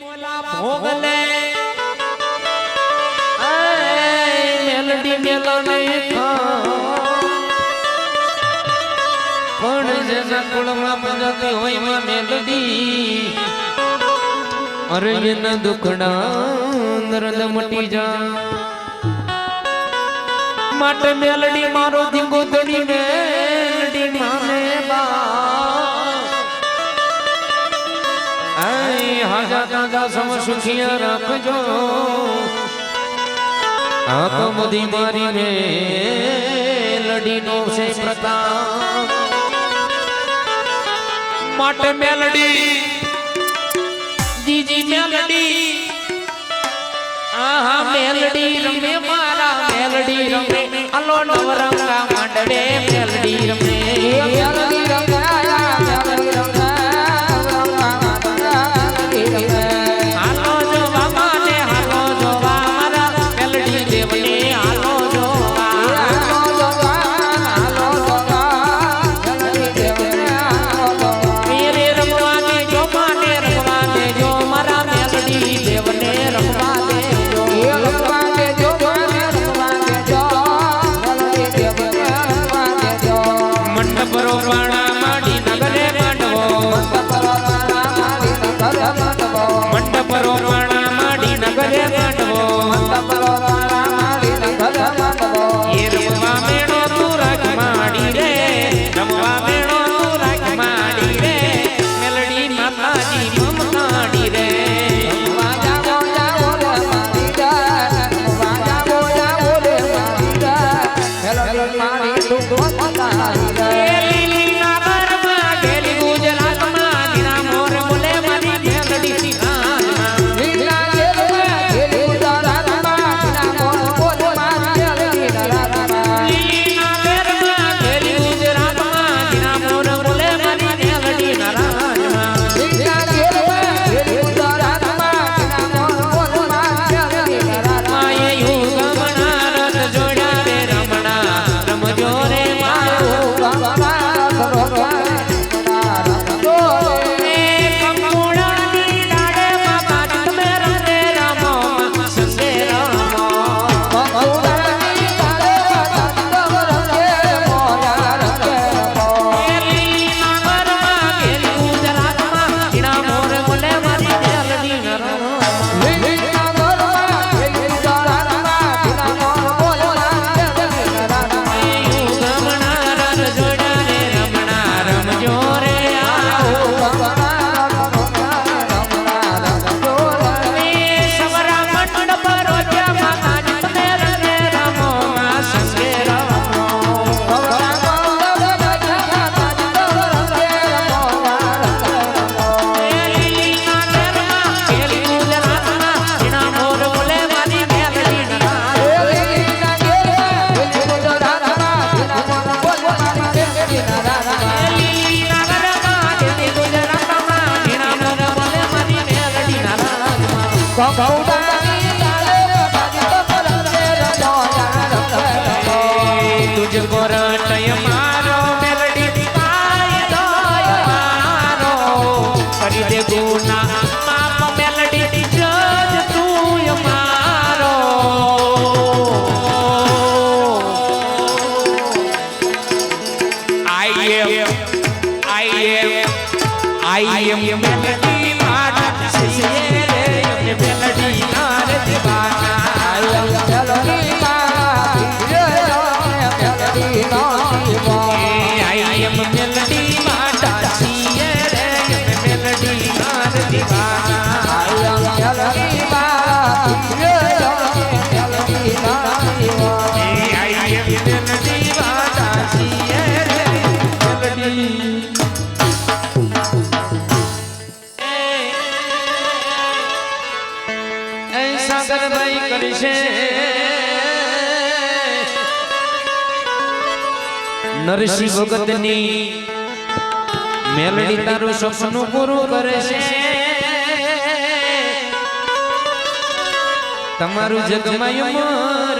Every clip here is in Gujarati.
ભોગલે. મેલડી પણ જેના કુળમાં મેલડી. અરે એના દુખડા નરદ મટી જા. માટે મેલડી મારો ધીંગો તડીને રાજા દાદા સમ સુખિયા રાખજો. આ તો બધી મારી રે લડીનો છે પ્રતાપ. માટે મેલડી દીજી મેલડી આહા મેલડી રમે મારા મેલડી રમે. અલો નવરંગા માંડવે મેલડી રમે. મેલડી રમે तुझको रटय मारो मेलडी पाय दोय मारो करी दे गुना माप मेलडी जज तूय मारो I am I am I am melody मारा सिसे સાગરભાઈ કરશે નરસિંહ ભગતની મેલડી તારું સપનું પૂરું કરે છે. તમારું જગમાયું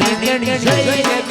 રે દુનિયા કરશે